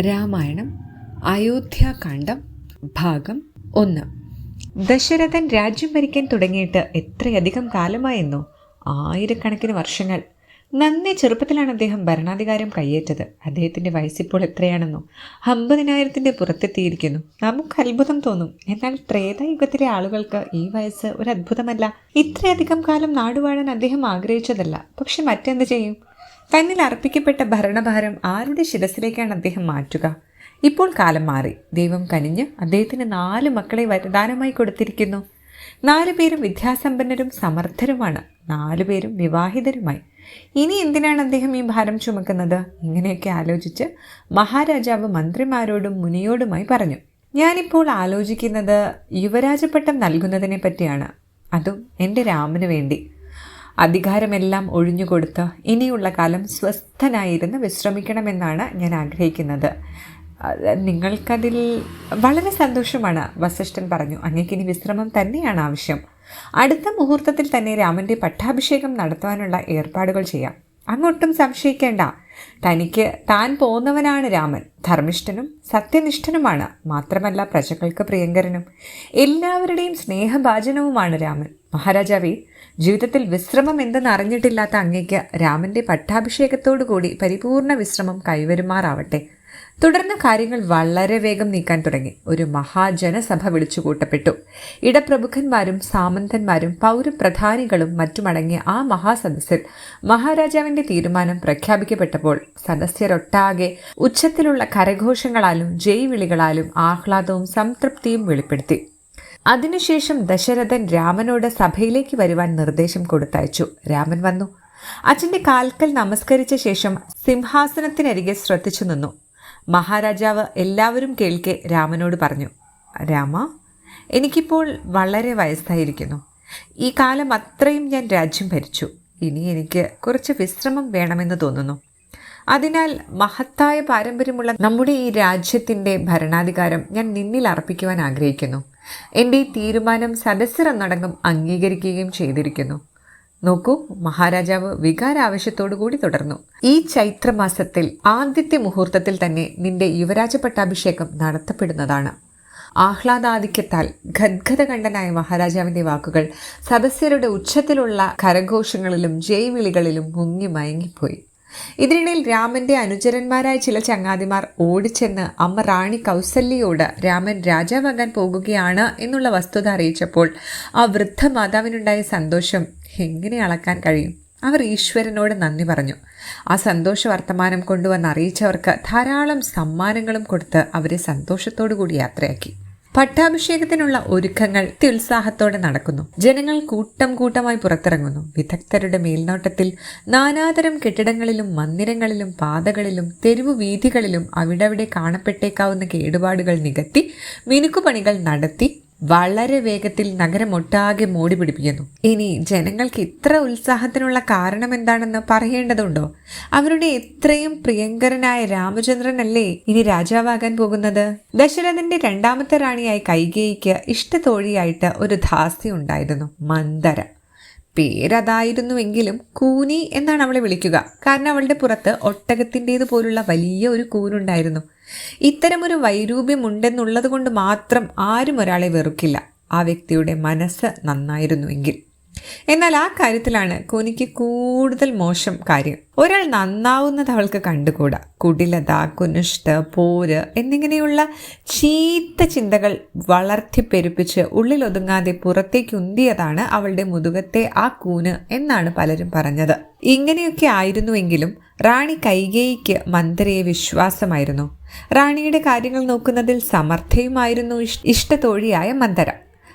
രാമായണം അയോധ്യാകാന്ഡം ഭാഗം ഒന്ന്. ദശരഥൻ രാജ്യം ഭരിക്കാൻ തുടങ്ങിയിട്ട് എത്രയധികം കാലമായെന്നോ? ആയിരക്കണക്കിന് വർഷങ്ങൾ. നന്ദി ചെറുപ്പത്തിലാണ് അദ്ദേഹം ഭരണാധികാരം കയ്യേറ്റത്. അദ്ദേഹത്തിന്റെ വയസ്സിപ്പോൾ എത്രയാണെന്നോ? അമ്പതിനായിരത്തിന്റെ പുറത്തെത്തിയിരിക്കുന്നു. നമുക്ക് അത്ഭുതം തോന്നും. എന്നാൽ ത്രേതായുഗത്തിലെ ആളുകൾക്ക് ഈ വയസ്സ് ഒരു അത്ഭുതമല്ല. ഇത്രയധികം കാലം നാടുവാഴാൻ അദ്ദേഹം ആഗ്രഹിച്ചതല്ല. പക്ഷെ മറ്റെന്ത് ചെയ്യും? തന്നിൽ അർപ്പിക്കപ്പെട്ട ഭരണഭാരം ആരുടെ ശിരസിലേക്കാണ് അദ്ദേഹം മാറ്റുക? ഇപ്പോൾ കാലം മാറി. ദൈവം കനിഞ്ഞ് അദ്ദേഹത്തിന് നാല് മക്കളെ വരദാനമായി കൊടുത്തിരിക്കുന്നു. നാലു പേരും വിദ്യാസമ്പന്നരും സമർത്ഥരുമാണ്. നാലു പേരും വിവാഹിതരുമായി. ഇനി എന്തിനാണ് അദ്ദേഹം ഈ ഭാരം ചുമക്കുന്നത്? ഇങ്ങനെയൊക്കെ ആലോചിച്ച് മഹാരാജാവ് മന്ത്രിമാരോടും മുനിയോടുമായി പറഞ്ഞു. ഞാനിപ്പോൾ ആലോചിക്കുന്നത് യുവരാജപട്ടം നൽകുന്നതിനെ പറ്റിയാണ്. അതും എന്റെ രാമന് വേണ്ടി. അധികാരമെല്ലാം ഒഴിഞ്ഞുകൊടുത്ത് ഇനിയുള്ള കാലം സ്വസ്ഥനായിരുന്ന് വിശ്രമിക്കണമെന്നാണ് ഞാൻ ആഗ്രഹിക്കുന്നത്. നിങ്ങൾക്കതിൽ വളരെ സന്തോഷമാണ് വസിഷ്ഠൻ പറഞ്ഞു. അങ്ങേക്കിനി വിശ്രമം തന്നെയാണ് ആവശ്യം. അടുത്ത മുഹൂർത്തത്തിൽ തന്നെ രാമന്റെ പട്ടാഭിഷേകം നടത്തുവാനുള്ള ഏർപ്പാടുകൾ ചെയ്യാം. അങ്ങോട്ടും സംശയിക്കേണ്ട. തനിക്ക് താൻ പോന്നവനാണ് രാമൻ. ധർമ്മിഷ്ഠനും സത്യനിഷ്ഠനുമാണ്. മാത്രമല്ല പ്രജകൾക്ക് പ്രിയങ്കരനും. എല്ലാവരുടെയും സ്നേഹഭാജനവുമാണ് രാമൻ. മഹാരാജാവേ ജീവിതത്തിൽ വിശ്രമം എന്തെന്ന് അറിഞ്ഞിട്ടില്ലാത്ത അങ്ങയ്ക്ക് രാമന്റെ പട്ടാഭിഷേകത്തോടു കൂടി പരിപൂർണ വിശ്രമം കൈവരുമാറാവട്ടെ. തുടർന്ന് കാര്യങ്ങൾ വളരെ വേഗം നീക്കാൻ തുടങ്ങി. ഒരു മഹാജനസഭ വിളിച്ചു കൂട്ടപ്പെട്ടു. ഇടപ്രമുഖന്മാരും സാമന്തന്മാരും പൗരപ്രധാനികളും മറ്റുമടങ്ങിയ ആ മഹാസദസ്സിൽ മഹാരാജാവിന്റെ തീരുമാനം പ്രഖ്യാപിക്കപ്പെട്ടപ്പോൾ സദസ്യരൊട്ടാകെ ഉച്ചത്തിലുള്ള കരഘോഷങ്ങളാലും ജയ് വിളികളാലും ആഹ്ലാദവും സംതൃപ്തിയും വെളിപ്പെടുത്തി. അതിനുശേഷം ദശരഥൻ രാമനോട് സഭയിലേക്ക് വരുവാൻ നിർദ്ദേശം കൊടുത്തയച്ചു. രാമൻ വന്നു. അച്ഛന്റെ കാൽക്കൽ നമസ്കരിച്ച ശേഷം സിംഹാസനത്തിനരികെ ശ്രദ്ധിച്ചു നിന്നു. മഹാരാജാവ് എല്ലാവരും കേൾക്കെ രാമനോട് പറഞ്ഞു രാമ എനിക്കിപ്പോൾ വളരെ വയസ്സായിരിക്കുന്നു. ഈ കാലം അത്രയും ഞാൻ രാജ്യം ഭരിച്ചു. ഇനി എനിക്ക് കുറച്ച് വിശ്രമം വേണമെന്ന് തോന്നുന്നു. അതിനാൽ മഹത്തായ പാരമ്പര്യമുള്ള നമ്മുടെ ഈ രാജ്യത്തിന്റെ ഭരണാധികാരം ഞാൻ നിന്നിൽ അർപ്പിക്കുവാൻ ആഗ്രഹിക്കുന്നു. എന്റെ ഈ തീരുമാനം സദസ്യർ എന്നടങ്കം അംഗീകരിക്കുകയും ചെയ്തിരിക്കുന്നു. നോക്കൂ മഹാരാജാവ് വികാരാവശ്യത്തോടു കൂടി തുടർന്നു. ഈ ചൈത്രമാസത്തിൽ ആദ്യത്തെ മുഹൂർത്തത്തിൽ തന്നെ നിന്റെ യുവരാജ പട്ടാഭിഷേകം നടത്തപ്പെടുന്നതാണ്. ആഹ്ലാദാധിക്യത്താൽ ഗദ്ഗതകണ്ഠനായ മഹാരാജാവിന്റെ വാക്കുകൾ സദസ്യരുടെ ഉച്ചത്തിലുള്ള കരഘോഷങ്ങളിലും ജയ്വിളികളിലും മുങ്ങി മയങ്ങിപ്പോയി. ഇതിനിടയിൽ രാമന്റെ അനുചരന്മാരായ ചില ചങ്ങാതിമാർ ഓടിച്ചെന്ന് അമ്മ റാണി കൗസല്യയോട് രാമൻ രാജാവാകാൻ പോകുകയാണ് എന്നുള്ള വസ്തുത അറിയിച്ചപ്പോൾ ആ വൃദ്ധ മാതാവിനുണ്ടായ സന്തോഷം എങ്ങനെ അളക്കാൻ കഴിയും? അവർ ഈശ്വരനോട് നന്ദി പറഞ്ഞു. ആ സന്തോഷ വർത്തമാനം കൊണ്ടുവന്ന് അറിയിച്ചവർക്ക് ധാരാളം സമ്മാനങ്ങളും കൊടുത്ത് അവരെ സന്തോഷത്തോടു കൂടി യാത്രയാക്കി. പട്ടാഭിഷേകത്തിനുള്ള ഒരുക്കങ്ങൾ അത്യുത്സാഹത്തോടെ നടക്കുന്നു. ജനങ്ങൾ കൂട്ടം കൂട്ടമായി പുറത്തിറങ്ങുന്നു. വിദഗ്ധരുടെ മേൽനോട്ടത്തിൽ നാനാതരം കെട്ടിടങ്ങളിലും മന്ദിരങ്ങളിലും പാതകളിലും തെരുവു വീഥികളിലും അവിടവിടെ കാണപ്പെട്ടേക്കാവുന്ന കേടുപാടുകൾ നികത്തി മിനുക്കുപണികൾ നടത്തി വളരെ വേഗത്തിൽ നഗരമൊട്ടാകെ മോടി പിടിപ്പിക്കുന്നു. ഇനി ജനങ്ങൾക്ക് ഇത്ര ഉത്സാഹത്തിനുള്ള കാരണം എന്താണെന്ന് പറയേണ്ടതുണ്ടോ? അവരുടെ ഇത്രയും പ്രിയങ്കരനായ രാമചന്ദ്രനല്ലേ ഇനി രാജാവാകാൻ പോകുന്നത്? ദശരഥന്റെ രണ്ടാമത്തെ റാണിയായി കൈകേയിക്ക് ഇഷ്ടത്തോഴിയായിട്ട് ഒരു ധാസ്തി ഉണ്ടായിരുന്നു മന്ദര. പേരതായിരുന്നുവെങ്കിലും കൂനി എന്നാണ് അവളെ വിളിക്കുക. കാരണം അവളുടെ പുറത്ത് ഒട്ടകത്തിന്റേത് പോലുള്ള വലിയ ഒരു കൂനുണ്ടായിരുന്നു. ഇത്തരമൊരു വൈരൂപ്യമുണ്ടെന്നുള്ളത് കൊണ്ട് മാത്രം ആരും ഒരാളെ വെറുക്കില്ല. ആ വ്യക്തിയുടെ മനസ്സ് നന്നായിരുന്നുവെങ്കിൽ എന്നാൽ ആ കാര്യത്തിലാണ് കോനിക്ക് കൂടുതൽ മോശം കാര്യം. ഒരാൾ നന്നാവുന്നത് അവൾക്ക് കണ്ടുകൂടാ. കുടിലത കുനിഷ്ഠ പോര് എന്നിങ്ങനെയുള്ള ചീത്ത ചിന്തകൾ വളർത്തിപ്പെരുപ്പിച്ച് ഉള്ളിലൊതുങ്ങാതെ പുറത്തേക്ക് ഉന്തിയതാണ് അവളുടെ മുതുകത്തെ ആ കൂന് എന്നാണ് പലരും പറഞ്ഞത്. ഇങ്ങനെയൊക്കെ ആയിരുന്നുവെങ്കിലും റാണി കൈകേയിക്ക് മന്ദരയെ വിശ്വാസമായിരുന്നു. റാണിയുടെ കാര്യങ്ങൾ നോക്കുന്നതിൽ സമർത്ഥയുമായിരുന്നു ഇഷ്ടത്തോഴിയായ മന്ദര.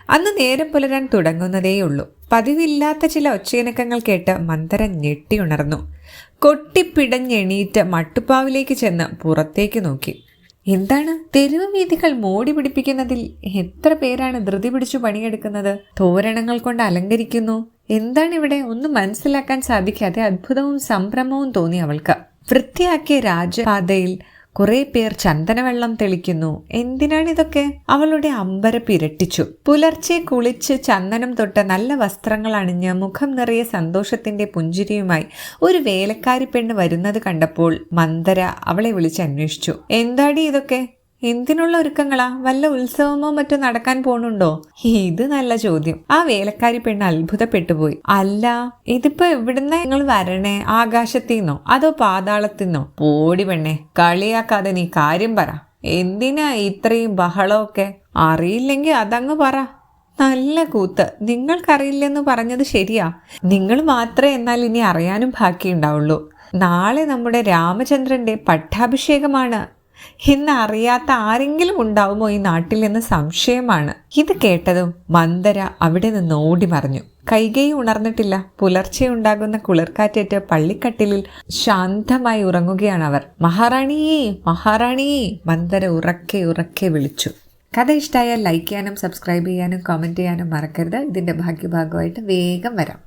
അന്ന് നേരം പുലരാൻ തുടങ്ങുന്നതേയുള്ളൂ. പതിവില്ലാത്ത ചില ഒച്ചയിനക്കങ്ങൾ കേട്ട് മന്ദര ഞെട്ടിയുണർന്നു കൊട്ടിപ്പിടഞ്ഞെണീറ്റ് മട്ടുപ്പാവിലേക്ക് ചെന്ന് പുറത്തേക്ക് നോക്കി. എന്താണ്? തെരുവ് വീഥികൾ മോടി പിടിപ്പിക്കുന്നതിൽ എത്ര പേരാണ് ധൃതി പിടിച്ചു പണിയെടുക്കുന്നത്? തോരണങ്ങൾ കൊണ്ട് അലങ്കരിക്കുന്നു. എന്താണ് ഇവിടെ ഒന്നും മനസ്സിലാക്കാൻ സാധിക്കാതെ അത്ഭുതവും സംഭ്രമവും തോന്നി അവൾക്ക്. വൃത്തിയാക്കിയ രാജപാതയിൽ കുറെ പേർ ചന്ദനവെള്ളം തെളിക്കുന്നു. എന്തിനാണ് ഇതൊക്കെ അവളുടെ അമ്പരപ്പ് ഇരട്ടിച്ചു പുലർച്ചെ കുളിച്ച് ചന്ദനം തൊട്ട് നല്ല വസ്ത്രങ്ങൾ അണിഞ്ഞ് മുഖം നിറയെ സന്തോഷത്തിന്റെ പുഞ്ചിരിയുമായി ഒരു വേലക്കാരി പെണ്ണ് വരുന്നത് കണ്ടപ്പോൾ മന്ദര അവളെ വിളിച്ച് അന്വേഷിച്ചു. എന്താടി ഇതൊക്കെ? എന്തിനുള്ള ഒരുക്കങ്ങളാ? വല്ല ഉത്സവമോ മറ്റോ നടക്കാൻ പോണുണ്ടോ? ഇത് നല്ല ചോദ്യം. ആ വേലക്കാരി പെണ്ണ് അത്ഭുതപ്പെട്ടുപോയി. അല്ല ഇതിപ്പോ എവിടുന്ന നിങ്ങൾ വരണേ? ആകാശത്തിന്നോ? അതോ പാതാളത്തിന്നോ? പോടി പെണ്ണെ കളിയാക്കാതെ നീ കാര്യം പറ. എന്തിനാ ഇത്രയും ബഹളമൊക്കെ? അറിയില്ലെങ്കിൽ അതങ്ങ് പറ. നല്ല കൂത്ത്. നിങ്ങൾക്കറിയില്ലെന്ന് പറഞ്ഞത് ശരിയാ. നിങ്ങൾ മാത്രമേ എന്നാൽ ഇനി അറിയാനും ബാക്കിയുണ്ടാവുള്ളൂ. നാളെ നമ്മുടെ രാമചന്ദ്രന്റെ പട്ടാഭിഷേകമാണ്. ഇന്ന് അറിയാത്ത ആരെങ്കിലും ഉണ്ടാവുമോ ഈ നാട്ടിൽ എന്ന് സംശയമാണ്. ഇത് കേട്ടതും മന്ദര അവിടെ നിന്ന് ഓടി മറിഞ്ഞു. കൈകൈ ഉണർന്നിട്ടില്ല. പുലർച്ചെ ഉണ്ടാകുന്ന കുളിർക്കാറ്റേറ്റ് പള്ളിക്കട്ടിലിൽ ശാന്തമായി ഉറങ്ങുകയാണ് അവർ. മഹാറാണി മഹാറാണി മന്ദര ഉറക്കെ ഉറക്കെ വിളിച്ചു. കഥ ഇഷ്ടമായാൽ ലൈക്ക് ചെയ്യാനും സബ്സ്ക്രൈബ് ചെയ്യാനും കമന്റ് ചെയ്യാനും മറക്കരുത്. ഇതിന്റെ ഭാഗ്യഭാഗമായിട്ട് വേഗം വരാം.